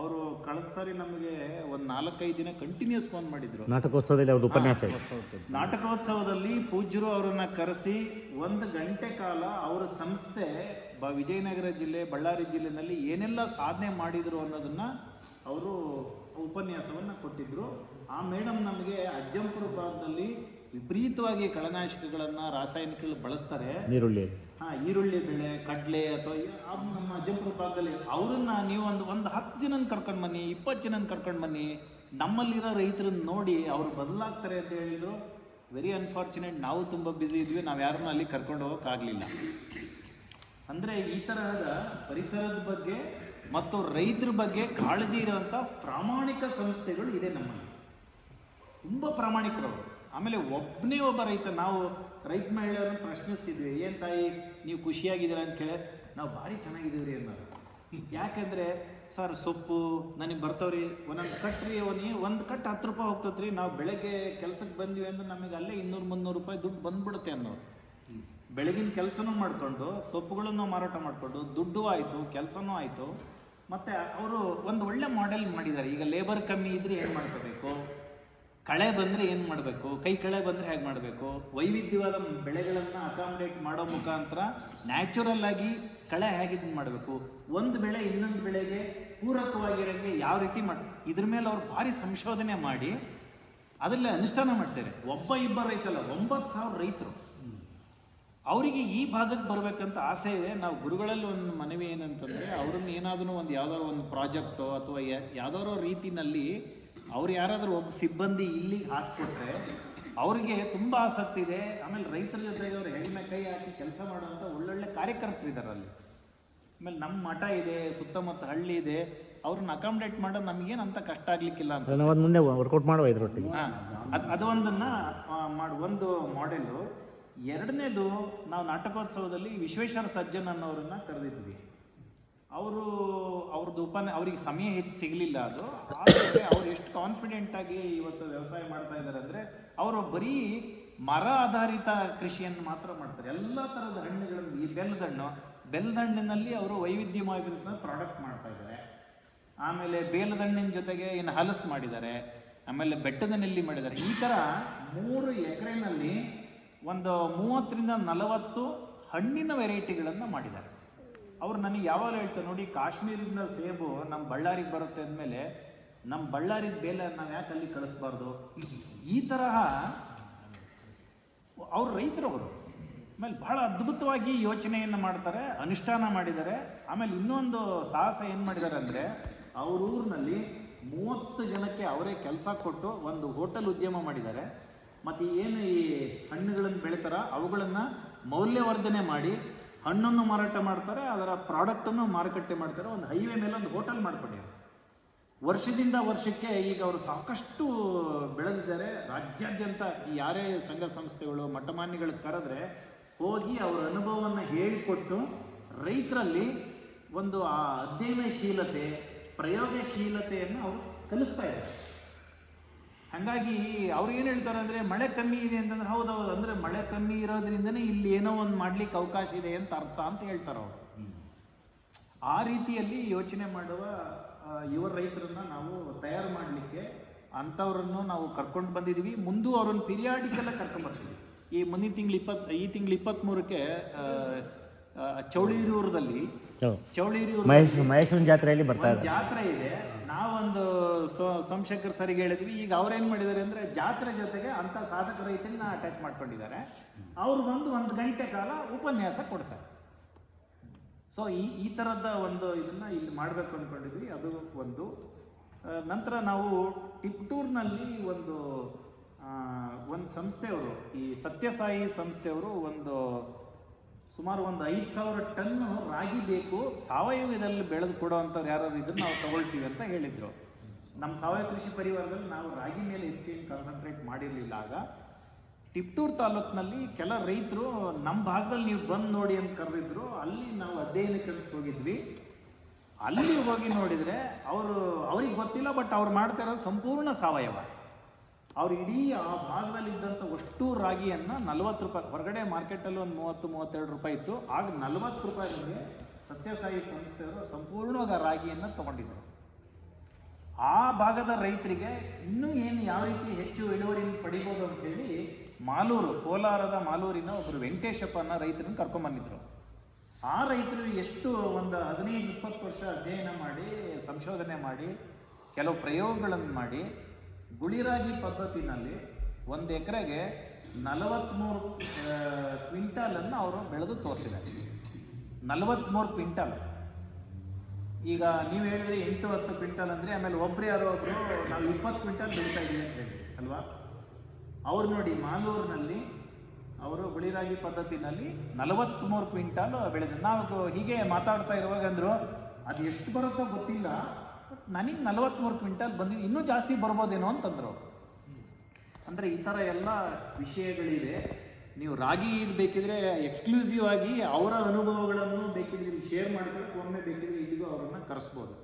ಅವರು ಕಳೆದ ಸಾರಿ ನಮಗೆ ಒಂದು ನಾಲ್ಕೈದು ದಿನ ಕಂಟಿನ್ಯೂಸ್ ಫೋನ್ ಮಾಡಿದ್ರು. ನಾಟಕೋತ್ಸವದಲ್ಲಿ ಅವ್ರದ್ದು ಉಪನ್ಯಾಸ ನಾಟಕೋತ್ಸವದಲ್ಲಿ ಪೂಜ್ಯರು ಅವರನ್ನು ಕರೆಸಿ ಒಂದು ಗಂಟೆ ಕಾಲ ಅವರ ಸಂಸ್ಥೆ ಬ ವಿಜಯನಗರ ಜಿಲ್ಲೆ ಬಳ್ಳಾರಿ ಜಿಲ್ಲೆನಲ್ಲಿ ಏನೆಲ್ಲ ಸಾಧನೆ ಮಾಡಿದರು ಅನ್ನೋದನ್ನ ಅವರು ಉಪನ್ಯಾಸವನ್ನು ಕೊಟ್ಟಿದ್ರು. ಆ ಮೇಡಮ್ ನಮಗೆ ಅಜ್ಜಂಪುರ ಭಾಗದಲ್ಲಿ ವಿಪರೀತವಾಗಿ ಕಳೆನಾಶಕಗಳನ್ನು ರಾಸಾಯನಿಕಗಳು ಬಳಸ್ತಾರೆ. ಈರುಳ್ಳಿ. ಹಾ ಈರುಳ್ಳಿ ಬೆಳೆ ಕಡಲೆ ಅಥವಾ ನಮ್ಮ ಅಜ್ಜಂಪುರ ಭಾಗದಲ್ಲಿ ಅವ್ರನ್ನ ನೀವು ಒಂದು ಒಂದು ಹತ್ತು ಜನನ ಕರ್ಕೊಂಡು ಬನ್ನಿ ಇಪ್ಪತ್ತು ಜನನ ಕರ್ಕೊಂಡು ಬನ್ನಿ ನಮ್ಮಲ್ಲಿರೋ ರೈತರನ್ನ ನೋಡಿ ಅವರು ಬದಲಾಗ್ತಾರೆ ಅಂತ ಹೇಳಿದ್ರು. ವೆರಿ ಅನ್ಫಾರ್ಚುನೇಟ್ ನಾವು ತುಂಬ ಬ್ಯುಸಿ ಇದ್ವಿ. ನಾವು ಯಾರನ್ನೂ ಅಲ್ಲಿ ಕರ್ಕೊಂಡು ಹೋಗೋಕ್ಕಾಗಲಿಲ್ಲ ಅಂದರೆ ಈ ತರಹದ ಪರಿಸರದ ಬಗ್ಗೆ ಮತ್ತು ರೈತರ ಬಗ್ಗೆ ಕಾಳಜಿ ಇರುವಂಥ ಪ್ರಾಮಾಣಿಕ ಸಂಸ್ಥೆಗಳು ಇದೆ ನಮ್ಮಲ್ಲಿ. ತುಂಬ ಪ್ರಾಮಾಣಿಕರು ಅವರು. ಆಮೇಲೆ ಒಬ್ಬನೇ ಒಬ್ಬ ರೈತ, ನಾವು ರೈತ ಮಹಿಳೆಯವ್ರನ್ನ ಪ್ರಶ್ನಿಸ್ತಿದ್ವಿ, ಏನು ತಾಯಿ, ನೀವು ಖುಷಿಯಾಗಿದ್ದೀರಾ? ಅಂತ ಕೇಳಿ, ನಾವು ಭಾರಿ ಚೆನ್ನಾಗಿದ್ದೀವ್ರಿ ಅನ್ನೋದು ಯಾಕೆಂದರೆ, ಸರ್, ಸೊಪ್ಪು ನನಗೆ ಬರ್ತಾವ್ರಿ ಒಂದೊಂದು ಕಟ್ಟ್ರಿ ಅವನಿ ಒಂದು ಕಟ್ ಹತ್ತು ರೂಪಾಯಿ ಹೋಗ್ತದ್ರಿ ನಾವು ಬೆಳಗ್ಗೆ ಕೆಲ್ಸಕ್ಕೆ ಬಂದ್ವಿ ಅಂದ್ರೆ ನಮಗೆ ಅಲ್ಲೇ ಇನ್ನೂರು ಮುನ್ನೂರು ರೂಪಾಯಿ ದುಡ್ಡು ಬಂದ್ಬಿಡುತ್ತೆ ಅನ್ನೋರು. ಬೆಳಗಿನ ಕೆಲಸನೂ ಮಾಡಿಕೊಂಡು, ಸೊಪ್ಪುಗಳನ್ನು ಮಾರಾಟ ಮಾಡಿಕೊಂಡು, ದುಡ್ಡು ಆಯಿತು, ಕೆಲಸನೂ ಆಯಿತು, ಮತ್ತು ಅವರು ಒಂದು ಒಳ್ಳೆ ಮಾಡೆಲ್ ಮಾಡಿದ್ದಾರೆ ಈಗ ಲೇಬರ್ ಕಮ್ಮಿ ಇದ್ರೆ ಏನು ಮಾಡ್ಕೋಬೇಕು? ಕಳೆ ಬಂದರೆ ಏನು ಮಾಡಬೇಕು? ಕೈ ಕಳೆ ಬಂದರೆ ಹೇಗೆ ಮಾಡಬೇಕು? ವೈವಿಧ್ಯವಾದ ಬೆಳೆಗಳನ್ನು ಅಕಾಮಿಡೇಟ್ ಮಾಡೋ ಮುಖಾಂತರ ನ್ಯಾಚುರಲ್ ಆಗಿ ಕಳೆ ಹೇಗೆ ಮಾಡಬೇಕು? ಒಂದು ಬೆಳೆ ಇನ್ನೊಂದು ಬೆಳೆಗೆ ಪೂರಕವಾಗಿರೋಂಗೆ ಯಾವ ರೀತಿ ಮಾಡಿ, ಇದ್ರ ಮೇಲೆ ಅವ್ರು ಭಾರಿ ಸಂಶೋಧನೆ ಮಾಡಿ ಅದರಲ್ಲೇ ಅನುಷ್ಠಾನ ಮಾಡ್ತಾರೆ ಒಬ್ಬ ಇಬ್ಬರು ರೈತಲ್ಲ, ಒಂಬತ್ತು ಸಾವಿರ ರೈತರು. ಅವರಿಗೆ ಈ ಭಾಗಕ್ಕೆ ಬರಬೇಕಂತ ಆಸೆ ಇದೆ. ನಾವು ಗುರುಗಳಲ್ಲಿ ಒಂದು ಮನವಿ ಏನಂತಂದರೆ, ಅವ್ರನ್ನ ಏನಾದರೂ ಒಂದು ಯಾವ್ದಾದ್ರು ಒಂದು ಪ್ರಾಜೆಕ್ಟೋ ಅಥವಾ ಯಾವ್ದಾರೋ ರೀತಿನಲ್ಲಿ ಅವ್ರು ಯಾರಾದರೂ ಒಬ್ಬ ಸಿಬ್ಬಂದಿ ಇಲ್ಲಿ ಹಾಕ್ಕೊಟ್ರೆ ಅವ್ರಿಗೆ ತುಂಬ ಆಸಕ್ತಿ ಇದೆ. ಆಮೇಲೆ ರೈತರ ಜೊತೆಗೆ ಅವ್ರು ಹೆಣ್ಮೆ ಕೈ ಹಾಕಿ ಕೆಲಸ ಮಾಡುವಂಥ ಒಳ್ಳೊಳ್ಳೆ ಕಾರ್ಯಕರ್ತರಿದ್ದಾರೆ ಅಲ್ಲಿ. ಆಮೇಲೆ ನಮ್ಮ ಮಠ ಇದೆ ಸುತ್ತಮುತ್ತ ಹಳ್ಳಿ ಇದೆ. ಅವ್ರನ್ನ ಅಕಾಮಡೇಟ್ ಮಾಡೋದು ನಮ್ಗೇನು ಅಂತ ಕಷ್ಟ ಆಗ್ಲಿಕ್ಕಿಲ್ಲ ಅಂತ ನಾವು ಮುಂದೆ ವರ್ಕೌಟ್ ಮಾಡುವ ಇದ್ರೊಟ್ಟಿಗೆ. ಹಾ, ಅದ್ ಅದು ಅದೊಂದನ್ನು ಮಾಡಿ ಒಂದು ಮಾಡೆಲು ಎರಡನೇದು ನಾವು ನಾಟಕೋತ್ಸವದಲ್ಲಿ ವಿಶ್ವೇಶ್ವರ ಸಜ್ಜನ್ ಅನ್ನೋರನ್ನ ಕರೆದಿದ್ವಿ. ಅವರು ಅವ್ರದ್ದು ಉಪನ್ಯ ಅವ್ರಿಗೆ ಸಮಯ ಹೆಚ್ಚು ಸಿಗಲಿಲ್ಲ ಅದು. ಕಾನ್ಫಿಡೆಂಟ್ ಆಗಿ ಇವತ್ತು ವ್ಯವಸಾಯ ಮಾಡ್ತಾ ಇದ್ದಾರೆ ಅಂದರೆ ಅವರು ಬರೀ ಮರ ಆಧಾರಿತ ಕೃಷಿಯನ್ನು ಮಾತ್ರ ಮಾಡ್ತಾರೆ. ಎಲ್ಲ ಥರದ ಹಣ್ಣುಗಳನ್ನು ಈ ಬೆಲ್ಲದ ಹಣ್ಣು ಬೆಲ್ಲದ ಹಣ್ಣಿನಲ್ಲಿ ಅವರು ವೈವಿಧ್ಯಮಯವಾಗಿರುವಂಥ ಪ್ರಾಡಕ್ಟ್ ಮಾಡ್ತಾ ಇದ್ದಾರೆ. ಆಮೇಲೆ ಬೇಲದ ಹಣ್ಣಿನ ಜೊತೆಗೆ ಏನು ಹಲಸು ಮಾಡಿದ್ದಾರೆ, ಆಮೇಲೆ ಬೆಟ್ಟದ ನೆಲ್ಲಿ ಮಾಡಿದ್ದಾರೆ. ಈ ಥರ ಮೂರು ಎಕರೆನಲ್ಲಿ ಒಂದು ಮೂವತ್ತರಿಂದ ನಲವತ್ತು ಹಣ್ಣಿನ ವೆರೈಟಿಗಳನ್ನು ಮಾಡಿದ್ದಾರೆ. ಅವ್ರು ನನಗೆ ಯಾವಾಗ ಹೇಳ್ತಾರೆ, ನೋಡಿ ಕಾಶ್ಮೀರದ ಸೇಬು ನಮ್ಮ ಬಳ್ಳಾರಿಗೆ ಬರುತ್ತೆ ಅಂದಮೇಲೆ ನಮ್ಮ ಬಳ್ಳಾರಿದ ಬೇಲೆ ನಾವು ಯಾಕೆ ಅಲ್ಲಿ ಕಳಿಸ್ಬಾರ್ದು? ಈ ತರಹ ಅವ್ರು ರೈತರವರು ಆಮೇಲೆ ಬಹಳ ಅದ್ಭುತವಾಗಿ ಯೋಚನೆಯನ್ನು ಮಾಡ್ತಾರೆ, ಅನುಷ್ಠಾನ ಮಾಡಿದ್ದಾರೆ. ಆಮೇಲೆ ಇನ್ನೊಂದು ಸಾಹಸ ಏನು ಮಾಡಿದ್ದಾರೆ ಅಂದರೆ ಅವ್ರ ಊರಿನಲ್ಲಿ ಮೂವತ್ತು ಜನಕ್ಕೆ ಅವರೇ ಕೆಲಸ ಕೊಟ್ಟು ಒಂದು ಹೋಟೆಲ್ ಉದ್ಯಮ ಮಾಡಿದ್ದಾರೆ. ಮತ್ತು ಏನು ಈ ಹಣ್ಣುಗಳನ್ನು ಬೆಳಿತಾರ, ಅವುಗಳನ್ನು ಮೌಲ್ಯವರ್ಧನೆ ಮಾಡಿ ಹಣ್ಣನ್ನು ಮಾರಾಟ ಮಾಡ್ತಾರೆ, ಅದರ ಪ್ರಾಡಕ್ಟನ್ನು ಮಾರುಕಟ್ಟೆ ಮಾಡ್ತಾರೆ. ಒಂದು ಹೈವೇ ಮೇಲೆ ಒಂದು ಹೋಟೆಲ್ ಮಾಡ್ಕೊಂಡಿದ್ದಾರೆ. ವರ್ಷದಿಂದ ವರ್ಷಕ್ಕೆ ಈಗ ಅವರು ಸಾಕಷ್ಟು ಬೆಳೆದಿದ್ದಾರೆ. ರಾಜ್ಯಾದ್ಯಂತ ಯಾರೇ ಸಂಘ ಸಂಸ್ಥೆಗಳು, ಮಠಮಾನ್ಯಗಳು ಕರೆದ್ರೆ ಹೋಗಿ ಅವರ ಅನುಭವವನ್ನು ಹೇಳಿಕೊಟ್ಟು ರೈತರಲ್ಲಿ ಒಂದು ಆ ಅಧ್ಯಯನಶೀಲತೆ, ಪ್ರಯೋಗಶೀಲತೆಯನ್ನು ಅವರು ಕಲಿಸ್ತಾ ಇದ್ದಾರೆ. ಹಾಗಾಗಿ ಅವ್ರು ಏನು ಹೇಳ್ತಾರೆ ಅಂದರೆ, ಮಳೆ ಕಮ್ಮಿ ಇದೆ ಅಂತಂದ್ರೆ ಹೌದೌದು ಅಂದರೆ ಮಳೆ ಕಮ್ಮಿ ಇರೋದ್ರಿಂದನೇ ಇಲ್ಲಿ ಏನೋ ಒಂದು ಮಾಡ್ಲಿಕ್ಕೆ ಅವಕಾಶ ಇದೆ ಅಂತ ಅರ್ಥ ಅಂತ ಹೇಳ್ತಾರೆ ಅವರು. ಆ ರೀತಿಯಲ್ಲಿ ಯೋಚನೆ ಮಾಡುವ ಯುವ ರೈತರನ್ನ ನಾವು ತಯಾರು ಮಾಡಲಿಕ್ಕೆ ಅಂಥವ್ರನ್ನು ನಾವು ಕರ್ಕೊಂಡು ಬಂದಿದ್ದೀವಿ ಮುಂದೂ ಅವ್ರನ್ನ ಪಿರಿಯಾಡಿಕಲ್ಲ ಕರ್ಕೊಂಡು ಬರ್ತೀವಿ. ಈ ಮುಂದಿನ ತಿಂಗಳು ಇಪ್ಪತ್ತು ಈ ತಿಂಗಳು ಇಪ್ಪತ್ತ್ಮೂರಕ್ಕೆ ಚೌಳಿರೂರದಲ್ಲಿ ಚೌಳಿರೂರು ಚೌಳಿಯೂರು ಮಹೇಶ್ ಮಹೇಶ್ವರನ ಜಾತ್ರೆಯಲ್ಲಿ ಬರ್ತಾ ಜಾತ್ರೆ ಇದೆ. ನಾವೊಂದು ಸೋಮಶೇಖರ್ ಸರಿಗೆ ಹೇಳಿದ್ವಿ. ಈಗ ಅವ್ರೇನು ಮಾಡಿದ್ದಾರೆ ಅಂದ್ರೆ ಜಾತ್ರೆ ಜೊತೆಗೆ ಅಂತ ಸಾಧಕ ರೈತರನ್ನ ಅಟ್ಯಾಚ್ ಮಾಡ್ಕೊಂಡಿದ್ದಾರೆ. ಅವ್ರು ಬಂದು ಒಂದು ಗಂಟೆ ಕಾಲ ಉಪನ್ಯಾಸ ಕೊಡ್ತಾರೆ. ಸೊ ಈ ಈ ಥರದ ಒಂದು ಇದನ್ನ ಇಲ್ಲಿ ಮಾಡಬೇಕು ಅಂದ್ಕೊಂಡಿದ್ವಿ ಅದು ಒಂದು. ನಂತರ ನಾವು ಟಿಪ್ಟೂರ್ನಲ್ಲಿ ಒಂದು ಒಂದು ಸಂಸ್ಥೆಯವರು, ಈ ಸತ್ಯಸಾಯಿ ಸಂಸ್ಥೆಯವರು ಒಂದು ಸುಮಾರು ಒಂದು ಐದು ಸಾವಿರ ಟನ್ ರಾಗಿ ಬೇಕು, ಸಾವಯವದಲ್ಲಿ ಬೆಳೆದು ಕೊಡೋವಂಥವ್ರು ಯಾರು ಇದನ್ನು ನಾವು ತಗೊಳ್ತೀವಿ ಅಂತ ಹೇಳಿದರು. ನಮ್ಮ ಸಾವಯವ ಕೃಷಿ ಪರಿವಾರದಲ್ಲಿ ನಾವು ರಾಗಿ ಮೇಲೆ ಹೆಚ್ಚಿನ ಕಾನ್ಸಂಟ್ರೇಟ್ ಮಾಡಿರಲಿಲ್ಲ ಆಗ. ಟಿಪ್ಟೂರ್ ತಾಲೂಕಿನಲ್ಲಿ ಕೆಲ ರೈತರು ನಮ್ಮ ಭಾಗದಲ್ಲಿ ನೀವು ಬಂದು ನೋಡಿ ಅಂತ ಕರೆದಿದ್ರು. ಅಲ್ಲಿ ನಾವು ಅಧ್ಯಯನಕ್ಕೆ ಹೋಗಿದ್ವಿ. ಅಲ್ಲಿ ಹೋಗಿ ನೋಡಿದರೆ ಅವರು, ಅವ್ರಿಗೆ ಗೊತ್ತಿಲ್ಲ ಬಟ್ ಅವ್ರು ಮಾಡ್ತಾ ಇರೋದು ಸಂಪೂರ್ಣ ಸಾವಯವ. ಅವ್ರು ಇಡೀ ಆ ಭಾಗದಲ್ಲಿದ್ದಂಥ ಅಷ್ಟು ರಾಗಿಯನ್ನು ನಲ್ವತ್ತು ರೂಪಾಯಿ, ಹೊರಗಡೆ ಮಾರ್ಕೆಟಲ್ಲಿ ಒಂದು ಮೂವತ್ತು, ಮೂವತ್ತೆರಡು ರೂಪಾಯಿ ಇತ್ತು. ಆಗ ನಲವತ್ತು ರೂಪಾಯಿಗೆ ಸತ್ಯಸಾಯಿ ಸಂಸ್ಥೆಯವರು ಸಂಪೂರ್ಣವಾಗಿ ಆ ರಾಗಿಯನ್ನು ತಗೊಂಡಿದ್ರು. ಆ ಭಾಗದ ರೈತರಿಗೆ ಇನ್ನೂ ಏನು ಯಾವ ರೀತಿ ಹೆಚ್ಚು ಇಳುವರಿಯನ್ನು ಪಡಿಬೋದು ಅಂತೇಳಿ ಮಾಲೂರು, ಕೋಲಾರದ ಮಾಲೂರಿನ ಒಬ್ಬರು ವೆಂಕಟೇಶಪ್ಪ ಅನ್ನೋ ರೈತರನ್ನು ಕರ್ಕೊಂಬಂದಿದ್ರು ಆ ರೈತರು ಎಷ್ಟು ಒಂದು ಹದಿನೈದು, ಇಪ್ಪತ್ತು ವರ್ಷ ಅಧ್ಯಯನ ಮಾಡಿ, ಸಂಶೋಧನೆ ಮಾಡಿ, ಕೆಲವು ಪ್ರಯೋಗಗಳನ್ನು ಮಾಡಿ, ಗುಳಿರಾಗಿ ಪದ್ಧತಿನಲ್ಲಿ ಒಂದು ಎಕರೆಗೆ ನಲವತ್ತ್ಮೂರು ಕ್ವಿಂಟಾಲನ್ನು ಅವರು ಬೆಳೆದು ತೋರಿಸಿದ್ದಾರೆ. ನಲವತ್ತ್ಮೂರು ಕ್ವಿಂಟಾಲ್. ಈಗ ನೀವು ಹೇಳಿದ್ರೆ ಎಂಟು, ಹತ್ತು ಕ್ವಿಂಟಲ್ ಅಂದರೆ ಆಮೇಲೆ ಒಬ್ರು ಯಾರೋ ಒಬ್ರು, ನಾವು ಇಪ್ಪತ್ತು ಕ್ವಿಂಟಲ್ ಬೆಳೀತಾ ಇದೀವಿ ಅಂತ ಹೇಳಿ ಅಲ್ವಾ? ಅವ್ರು ನೋಡಿ ಮಾಲೂರಿನಲ್ಲಿ ಅವರು ಗುಳಿರಾಗಿ ಪದ್ಧತಿನಲ್ಲಿ ನಲವತ್ತ್ಮೂರು ಕ್ವಿಂಟಾಲ್ ಬೆಳೆದ ನಾವು ಹೀಗೆ ಮಾತಾಡ್ತಾ ಇರುವಾಗ ಅಂದರು, ಅದು ಎಷ್ಟು ಬರುತ್ತೋ ಗೊತ್ತಿಲ್ಲ. ನನಗೆ ನಲವತ್ತ್ಮೂರು ಕ್ವಿಂಟಾಲ್ ಬಂದಿದ್ದು ಇನ್ನೂ ಜಾಸ್ತಿ ಬರ್ಬೋದೇನೋ ಅಂತಂದರು. ಅಂದರೆ ಈ ಥರ ಎಲ್ಲ ವಿಷಯಗಳಿದೆ ನೀವು ರಾಗಿ ಇದು ಬೇಕಿದ್ರೆ ಎಕ್ಸ್ಕ್ಲೂಸಿವ್ ಆಗಿ ಅವರ ಅನುಭವಗಳನ್ನು ಬೇಕಿದ್ರೆ ಶೇರ್ ಮಾಡಿದ್ರೆ ಒಮ್ಮೆ ಬೇಕಿದ್ರೆ ಇಲ್ಲಿಗೂ ಅವರನ್ನು ಕರೆಸ್ಬೋದು.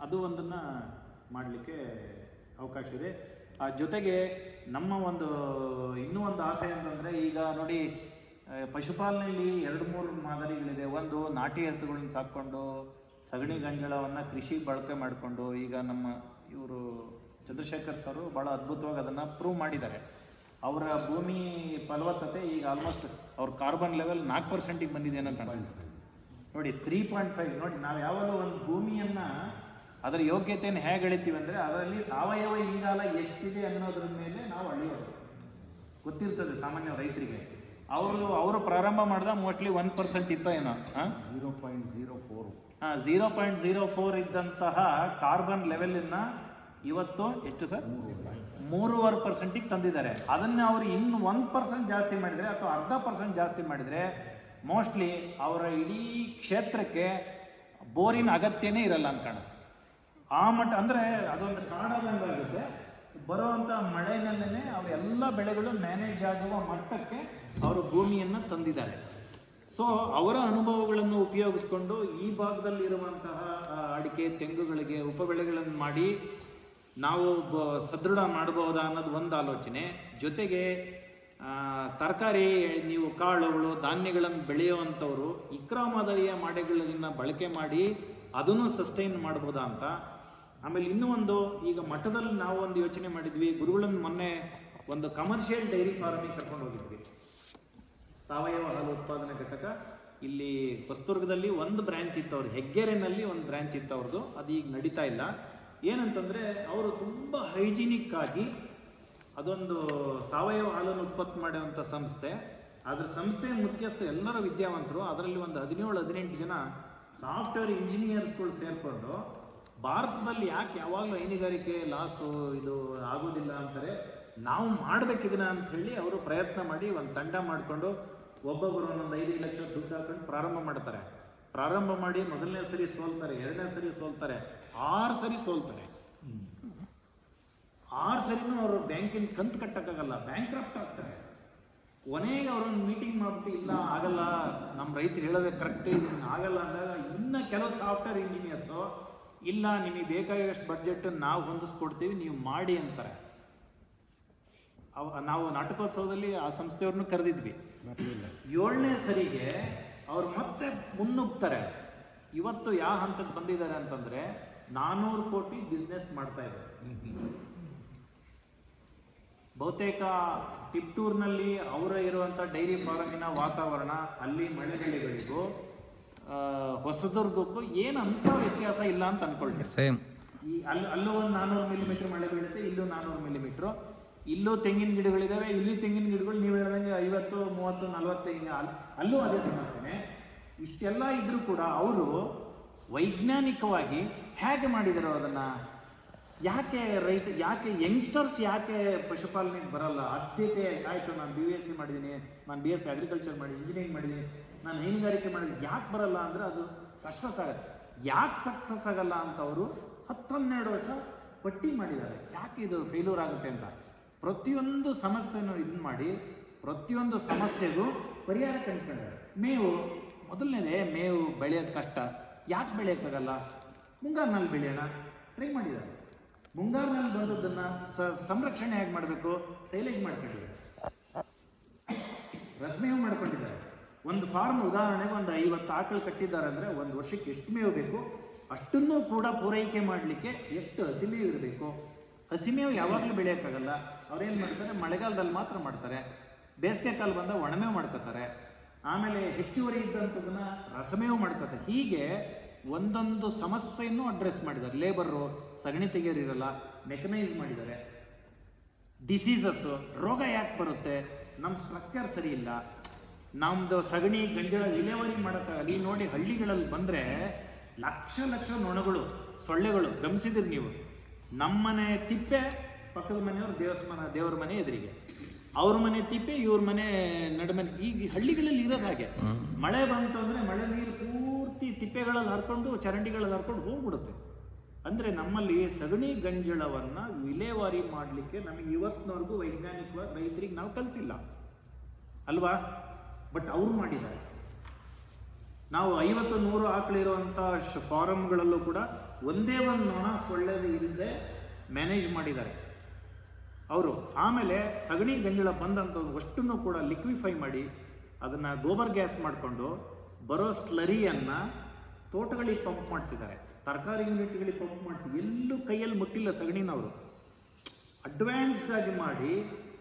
ಅದು ಒಂದನ್ನು ಮಾಡಲಿಕ್ಕೆ ಅವಕಾಶ ಇದೆ. ಜೊತೆಗೆ ನಮ್ಮ ಒಂದು ಇನ್ನೂ ಒಂದು ಆಸೆ ಅಂತಂದರೆ ಈಗ ನೋಡಿ ಆ, ಪಶುಪಾಲನೆಯಲ್ಲಿ ಎರಡು ಮೂರು ಮಾದರಿಗಳಿದೆ. ಒಂದು ನಾಟಿ ಹಸುಗಳನ್ನ ಸಾಕ್ಕೊಂಡು ಸಗಣಿ ಗಂಜಳವನ್ನು ಕೃಷಿ ಬಳಕೆ ಮಾಡಿಕೊಂಡು ಈಗ ನಮ್ಮ ಇವರು ಚಂದ್ರಶೇಖರ್ ಸರ್ ಭಾಳ ಅದ್ಭುತವಾಗಿ ಅದನ್ನು ಪ್ರೂವ್ ಮಾಡಿದ್ದಾರೆ. ಅವರ ಭೂಮಿ ಫಲವತ್ತತೆ ಈಗ ಆಲ್ಮೋಸ್ಟ್ ಅವ್ರ ಕಾರ್ಬನ್ ಲೆವೆಲ್ ನಾಲ್ಕು ಪರ್ಸೆಂಟಿಗೆ ಬಂದಿದೆ ಅನ್ನೋ ನೋಡಿ ತ್ರೀ ಪಾಯಿಂಟ್ ಫೈವ್ ನೋಡಿ ನಾವು ಯಾವಾಗ ಒಂದು ಭೂಮಿಯನ್ನು ಅದರ ಯೋಗ್ಯತೆಯನ್ನು ಹೇಗೆ ಅಳಿತೀವಿ ಅಂದರೆ ಅದರಲ್ಲಿ ಸಾವಯವ ಇಂಗಾಲ ಎಷ್ಟಿದೆ ಅನ್ನೋದ್ರ ಮೇಲೆ ನಾವು ಅಳಿಯೋದು. ಗೊತ್ತಿರ್ತದೆ ಸಾಮಾನ್ಯ ರೈತರಿಗೆ. ಅವರು ಅವರು ಪ್ರಾರಂಭ ಮಾಡಿದ ಮೋಸ್ಟ್ಲಿ ಒನ್ ಪರ್ಸೆಂಟ್ ಇತ್ತ ಏನೋ ಜೀರೋ ಪಾಯಿಂಟ್ ಜೀರೋ ಫೋರ್ ಹಾಂ ಝೀರೋ ಪಾಯಿಂಟ್ ಜೀರೋ ಫೋರ್ ಇದ್ದಂತಹ ಕಾರ್ಬನ್ ಲೆವೆಲನ್ನು ಇವತ್ತು ಎಷ್ಟು ಸರ್? ಮೂರುವರೆ ಪರ್ಸೆಂಟಿಗೆ ತಂದಿದ್ದಾರೆ. ಅದನ್ನು ಅವರು ಇನ್ನು ಒಂದು ಪರ್ಸೆಂಟ್ ಜಾಸ್ತಿ ಮಾಡಿದರೆ ಅಥವಾ ಅರ್ಧ ಪರ್ಸೆಂಟ್ ಜಾಸ್ತಿ ಮಾಡಿದರೆ ಮೋಸ್ಟ್ಲಿ ಅವರ ಇಡೀ ಕ್ಷೇತ್ರಕ್ಕೆ ಬೋರಿನ ಅಗತ್ಯನೇ ಇರಲ್ಲ ಅಂತ ಕಾಣುತ್ತೆ. ಆ ಮಟ್ಟ ಅಂದರೆ ಅದೊಂದು ಕಾಡಾದಂಗಾಗುತ್ತೆ ಬರುವಂಥ ಮಳೆನಲ್ಲೇ ಅವೆಲ್ಲ ಬೆಳೆಗಳು ಮ್ಯಾನೇಜ್ ಆಗುವ ಮಟ್ಟಕ್ಕೆ ಅವರು ಭೂಮಿಯನ್ನು ತಂದಿದ್ದಾರೆ. ಸೊ ಅವರ ಅನುಭವಗಳನ್ನು ಉಪಯೋಗಿಸ್ಕೊಂಡು ಈ ಭಾಗದಲ್ಲಿರುವಂತಹ ಆ, ಅಡಿಕೆ ತೆಂಗುಗಳಿಗೆ ಉಪಬೆಳೆಗಳನ್ನು ಮಾಡಿ ನಾವು ಬ ಸದೃಢ ಮಾಡಬಹುದಾ ಅನ್ನೋದು ಒಂದು ಆಲೋಚನೆ. ಜೊತೆಗೆ ತರಕಾರಿ ನೀವು ಕಾಳುಗಳು ಧಾನ್ಯಗಳನ್ನು ಬೆಳೆಯುವಂಥವ್ರು ಇಕ್ರಾ ಮಾದರಿಯ ಮಾಡೆಗಳನ್ನ ಬಳಕೆ ಮಾಡಿ ಅದನ್ನು ಸಸ್ಟೈನ್ ಮಾಡ್ಬೋದಾ ಅಂತ ಆಮೇಲೆ ಇನ್ನೂ ಒಂದು, ಈಗ ಮಠದಲ್ಲಿ ನಾವು ಒಂದು ಯೋಚನೆ ಮಾಡಿದ್ವಿ, ಗುರುಗಳನ್ನು ಮೊನ್ನೆ ಒಂದು ಕಮರ್ಷಿಯಲ್ ಡೈರಿ ಫಾರ್ಮಿಗೆ ಕರ್ಕೊಂಡು ಹೋಗಿದ್ವಿ. ಸಾವಯವ ಹಾಲು ಉತ್ಪಾದನಾ ಘಟಕ. ಇಲ್ಲಿ ಹೊಸದುರ್ಗದಲ್ಲಿ ಒಂದು ಬ್ರ್ಯಾಂಚ್ ಇತ್ತು ಅವ್ರು ಹೆಗ್ಗೆರೆನಲ್ಲಿ ಒಂದು ಬ್ರ್ಯಾಂಚ್ ಇತ್ತು ಅವ್ರದ್ದು ಅದು ಈಗ ನಡೀತಾ ಇಲ್ಲ. ಏನಂತಂದರೆ ಅವರು ತುಂಬ ಹೈಜಿನಿಕ್ ಆಗಿ ಅದೊಂದು ಸಾವಯವ ಹಾಲನ್ನು ಉತ್ಪತ್ತಿ ಮಾಡುವಂಥ ಸಂಸ್ಥೆ. ಅದರ ಸಂಸ್ಥೆಯ ಮುಖ್ಯಸ್ಥ ಎಲ್ಲರೂ ವಿದ್ಯಾವಂತರು, ಅದರಲ್ಲಿ ಒಂದು ಹದಿನೇಳು, ಹದಿನೆಂಟು ಜನ ಸಾಫ್ಟ್ವೇರ್ ಇಂಜಿನಿಯರ್ಸ್ಗಳು ಸೇರಿಕೊಂಡು ಭಾರತದಲ್ಲಿ ಯಾಕೆ ಯಾವಾಗಲೂ ಹೈನುಗಾರಿಕೆ ಲಾಸು ಇದು ಆಗೋದಿಲ್ಲ ಅಂತಾರೆ, ನಾವು ಮಾಡ್ಬೇಕಿದನ್ನ ಅಂತ ಹೇಳಿ ಅವರು ಪ್ರಯತ್ನ ಮಾಡಿ ಒಂದು ತಂಡ ಮಾಡಿಕೊಂಡು ಒಬ್ಬೊಬ್ಬರು ಒಂದೊಂದು ಐದೈದು ಲಕ್ಷ ದುಡ್ಡು ಹಾಕೊಂಡು ಪ್ರಾರಂಭ ಮಾಡ್ತಾರೆ. ಪ್ರಾರಂಭ ಮಾಡಿ ಮೊದಲನೇ ಸರಿ ಸೋಲ್ತಾರೆ, ಎರಡನೇ ಸರಿ ಸೋಲ್ತಾರೆ, ಆರು ಸರಿ ಸೋಲ್ತಾರೆ. ಆರು ಸರಿನೂ ಅವರು ಬ್ಯಾಂಕಿನ ಕಂತು ಕಟ್ಟಕ್ಕಾಗಲ್ಲ ಬ್ಯಾಂಕ್ ಕ್ರಾಫ್ಟ್ ಆಗ್ತಾರೆ. ಕೊನೆಗೆ ಅವರೊಂದು ಮೀಟಿಂಗ್ ಮಾಡ್ಬಿಟ್ಟು, ಇಲ್ಲ, ಆಗಲ್ಲ ನಮ್ಮ ರೈತರು ಹೇಳೋದೇ ಕರೆಕ್ಟ್, ಇದನ್ನ ಆಗಲ್ಲ ಅಂದಾಗ ಇನ್ನು ಕೆಲವು ಸಾಫ್ಟ್ವೇರ್ ಇಂಜಿನಿಯರ್ಸು ಇಲ್ಲ ನಿಮಗೆ ಬೇಕಾಗಿರೋಷ್ಟು ಬಡ್ಜೆಟ್ ನಾವು ಹೊಂದಿಸ್ಕೊಡ್ತೀವಿ ನೀವು ಮಾಡಿ ಅಂತಾರೆ. ಅವ ನಾವು ನಾಟಕೋತ್ಸವದಲ್ಲಿ ಆ ಸಂಸ್ಥೆಯವ್ರನ್ನೂ ಕರೆದಿದ್ವಿ. ಏಳನೇ ಸರಿಗೆ ಅವ್ರು ಮತ್ತೆ ಮುನ್ನುಗ್ತಾರೆ. ಇವತ್ತು ಯಾವ ಹಂತಕ್ಕೆ ಬಂದಿದ್ದಾರೆ ಅಂತಂದ್ರೆ ನಾನೂರು ಕೋಟಿ ಬಿಸ್ನೆಸ್ ಮಾಡ್ತಾ ಇದ್ದಾರೆ. ಬಹುತೇಕ ಟಿಪ್ಟೂರ್ನಲ್ಲಿ ಅವರ ಇರುವಂಥ ಡೈರಿ ಫಾರ್ಮಿನ ವಾತಾವರಣ ಅಲ್ಲಿ ಮಳೆಗಳಿಗಳಿಗೂ ಹೊಸದುರ್ಗಕ್ಕೂ ಏನು ಅಂತ ವ್ಯತ್ಯಾಸ ಇಲ್ಲ ಅಂತ ಅನ್ಕೊಳ್ತೀನಿ. ಸೇಮ್ ಈ ಅಲ್ಲಿ ಅಲ್ಲೂ ಒಂದು ನಾನ್ನೂರು ಮಿಲಿಮೀಟರ್ ಮಳೆ ಬೀಳುತ್ತೆ ಇಲ್ಲೂ ನಾನ್ನೂರು ಮಿಲಿಮೀಟ್ರು ಇಲ್ಲೂ ತೆಂಗಿನ ಗಿಡಗಳಿದ್ದಾವೆ ಇಲ್ಲಿ ತೆಂಗಿನ ಗಿಡಗಳು ನೀವು ಹೇಳ್ದಂಗೆ ಐವತ್ತು ಮೂವತ್ತು ನಲವತ್ತು ಹಿಂಗೆ ಅಲ್- ಅಲ್ಲೂ ಅದೇ ಸಮಸ್ಯೆನೆ. ಇಷ್ಟೆಲ್ಲ ಇದ್ರೂ ಕೂಡ ಅವರು ವೈಜ್ಞಾನಿಕವಾಗಿ ಹೇಗೆ ಮಾಡಿದರು ಅದನ್ನ ಯಾಕೆ ರೈತ, ಯಾಕೆ ಯಂಗ್ಸ್ಟರ್ಸ್ ಯಾಕೆ ಪಶುಪಾಲನೆಗೆ ಬರಲ್ಲ? ಆದ್ಯತೆ ಆಯಿತು, ನಾನು ಬಿ ಎಸ್ ಸಿ ಮಾಡಿದ್ದೀನಿ ನಾನು ಬಿ ಎಸ್ ಸಿ ಅಗ್ರಿಕಲ್ಚರ್ ಮಾಡಿ ಇಂಜಿನಿಯರಿಂಗ್ ಮಾಡಿದ್ದೀನಿ ನಾನು ಹೈನುಗಾರಿಕೆ ಮಾಡಿದ್ದೀನಿ ಯಾಕೆ ಬರಲ್ಲ ಅಂದರೆ ಅದು ಸಕ್ಸಸ್ ಆಗುತ್ತೆ. ಯಾಕೆ ಸಕ್ಸಸ್ ಆಗಲ್ಲ ಅಂತ ಅವರು ಹತ್ತನ್ನೆರಡು ವರ್ಷ ಪಟ್ಟಿ ಮಾಡಿದ್ದಾರೆ. ಯಾಕೆ ಇದು ಫೇಲ್ಯೂರ್ ಆಗುತ್ತೆ ಅಂತ? ಪ್ರತಿಯೊಂದು ಸಮಸ್ಯೆನೂ ಇದು ಮಾಡಿ, ಪ್ರತಿಯೊಂದು ಸಮಸ್ಯೆಗೂ ಪರಿಹಾರ ಕಂಡುಕೊಂಡಿದ್ದಾರೆ ಮೇವು, ಮೊದಲನೇದೇ ಮೇವು ಬೆಳೆಯೋದು ಕಷ್ಟ. ಯಾಕೆ ಬೆಳೆಯೋಕ್ಕಾಗಲ್ಲ? ಮುಂಗಾರಿನಲ್ಲಿ ಬೆಳೆಯೋಣ. ಟ್ರೈ ಮಾಡಿದ್ದಾರೆ. ಮುಂಗಾರಿನಲ್ಲಿ ಬಂದದ್ದನ್ನು ಸ, ಸಂರಕ್ಷಣೆ ಹೇಗೆ ಮಾಡಬೇಕು? ಸೈಲೇಜ್ ಮಾಡ್ಕೊಂಡಿದ್ದಾರೆ ರಸಮೇವು ಮಾಡ್ಕೊಂಡಿದ್ದಾರೆ ಒಂದು ಫಾರ್ಮ್ ಉದಾಹರಣೆಗೆ ಒಂದು ಐವತ್ತು ಆಕಳು ಕಟ್ಟಿದ್ದಾರೆ ಅಂದರೆ ಒಂದು ವರ್ಷಕ್ಕೆ ಎಷ್ಟು ಮೇವು ಬೇಕು? ಅಷ್ಟನ್ನು ಕೂಡ ಪೂರೈಕೆ ಮಾಡಲಿಕ್ಕೆ ಎಷ್ಟು ಹಸಿಮೇವು ಇರಬೇಕು? ಹಸಿಮೇವು ಯಾವಾಗಲೂ ಬೆಳೆಯೋಕ್ಕಾಗಲ್ಲ. ಅವ್ರೇನು ಮಾಡ್ತಾರೆ? ಮಳೆಗಾಲದಲ್ಲಿ ಮಾತ್ರ ಮಾಡ್ತಾರೆ. ಬೇಸಿಗೆ ಕಾಲ ಬಂದ ಒಣಮೇವು ಮಾಡ್ಕೋತಾರೆ. ಆಮೇಲೆ ಹೆಚ್ಚುವರಿ ಇದ್ದಂಥದನ್ನ ರಸಮೇವು ಮಾಡ್ಕೋತಾರೆ. ಹೀಗೆ ಒಂದೊಂದು ಸಮಸ್ಯೆಯನ್ನು ಅಡ್ರೆಸ್ ಮಾಡಿದ್ದಾರೆ. ಲೇಬರು ಸಗಣಿ ತೆಗೆಯೋರಿರಲ್ಲ ಮೆಕನೈಸ್ ಮಾಡಿದ್ದಾರೆ. ಡಿಸೀಸಸ್ಸು ರೋಗ ಯಾಕೆ ಬರುತ್ತೆ? ನಮ್ಮ ಸ್ಟ್ರಕ್ಚರ್ ಸರಿ ಇಲ್ಲ. ನಮ್ಮದು ಸಗಣಿ ಗಂಜಲ ವಿಲೇವಾರಿ ಮಾಡೋಕ್ಕಾಗಲಿ ನೋಡಿ ಹಳ್ಳಿಗಳಲ್ಲಿ ಬಂದರೆ ಲಕ್ಷ ಲಕ್ಷ ನೊಣಗಳು ಸೊಳ್ಳೆಗಳು ಗಮನಿಸಿದ್ರಿ ನೀವು. ನಮ್ಮನೆ ತಿಪ್ಪೆ ಪಕ್ಕದ ಮನೆಯವ್ರ ದೇವಸ್ಥಾನ ದೇವ್ರ ಮನೆ ಎದುರಿಗೆ. ಅವ್ರ ಮನೆ ತಿಪ್ಪೆ ಇವ್ರ ಮನೆ ನಡುಮನೆ. ಈಗ ಹಳ್ಳಿಗಳಲ್ಲಿ ಇರೋದು ಹಾಗೆ. ಮಳೆ ಬಂತು ಅಂದರೆ ಮಳೆ ನೀರು ಪೂರ್ತಿ ತಿಪ್ಪೆಗಳಲ್ಲಿ ಹರ್ಕೊಂಡು ಚರಂಡಿಗಳಲ್ಲಿ ಹರ್ಕೊಂಡು ಹೋಗ್ಬಿಡುತ್ತೆ. ಅಂದರೆ ನಮ್ಮಲ್ಲಿ ಸಗಣಿ ಗಂಜಳವನ್ನು ವಿಲೇವಾರಿ ಮಾಡಲಿಕ್ಕೆ ನಮಗೆ ಇವತ್ತಿನವರೆಗೂ ವೈಜ್ಞಾನಿಕವಾಗಿ ರೈತರಿಗೆ ನಾವು ಕಲಿಸಿಲ್ಲ. ಅಲ್ವಾ? ಬಟ್ ಅವ್ರು ಮಾಡಿದ್ದಾರೆ. ನಾವು ಐವತ್ತು ನೂರು ಆಕಳಿರುವಂಥ ಫಾರಮ್ಗಳಲ್ಲೂ ಕೂಡ ಒಂದೇ ಒಂದು ನೊಣ ಸೊಳ್ಳೆದು ಇಲ್ಲದೆ ಮ್ಯಾನೇಜ್ ಮಾಡಿದ್ದಾರೆ. ಅವರು ಆಮೇಲೆ ಸಗಣಿ ಗಂಜಳ ಬಂದಂಥದ್ದು ಅಷ್ಟನ್ನು ಕೂಡ ಲಿಕ್ವಿಫೈ ಮಾಡಿ ಅದನ್ನು ಗೋಬರ್ ಗ್ಯಾಸ್ ಮಾಡಿಕೊಂಡು ಬರೋ ಸ್ಲರಿಯನ್ನ ತೋಟಗಳಿಗೆ ಪಂಪ್ ಮಾಡಿಸಿದ್ದಾರೆ. ತರಕಾರಿ ಯೂನಿಟ್ಗಳಿಗೆ ಪಂಪ್ ಮಾಡಿಸಿ ಎಲ್ಲೂ ಕೈಯಲ್ಲಿ ಮುಟ್ಟಿಲ್ಲ ಸಗಣಿನವರು. ಅಡ್ವಾನ್ಸ್ ಆಗಿ ಮಾಡಿ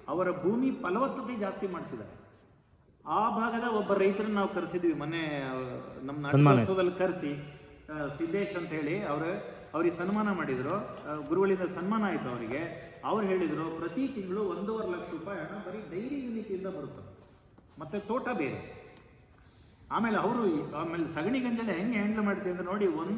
ಅವರ ಭೂಮಿ ಫಲವತ್ತತೆ ಜಾಸ್ತಿ ಮಾಡಿಸಿದ್ದಾರೆ. ಆ ಭಾಗದ ಒಬ್ಬ ರೈತರನ್ನ ನಾವು ಕರೆಸಿದ್ವಿ ಮೊನ್ನೆ ನಮ್ಮ ನಾಟಕೋತ್ಸವದಲ್ಲಿ ಕರೆಸಿ ಸಿದ್ದೇಶ್ ಅಂತ ಹೇಳಿ ಅವರು ಅವ್ರಿಗೆ ಸನ್ಮಾನ ಮಾಡಿದ್ರು. ಗುರುಗಳಿಂದ ಸನ್ಮಾನ ಆಯಿತು ಅವರಿಗೆ. ಅವ್ರು ಹೇಳಿದರು ಪ್ರತಿ ತಿಂಗಳು ಒಂದೂವರೆ ಲಕ್ಷ ರೂಪಾಯಿ ಹಣ ಬರೀ ಡೈರಿ ಯೂನಿಟಿಂದ ಬರುತ್ತೆ. ಮತ್ತೆ ತೋಟ ಬೇರೆ. ಆಮೇಲೆ ಅವರು ಆಮೇಲೆ ಸಗಣಿ ಗಂಜಲ ಹೆಂಗೆ ಹ್ಯಾಂಡಲ್ ಮಾಡ್ತೀವಿ ಅಂತ ನೋಡಿ ಒಂದು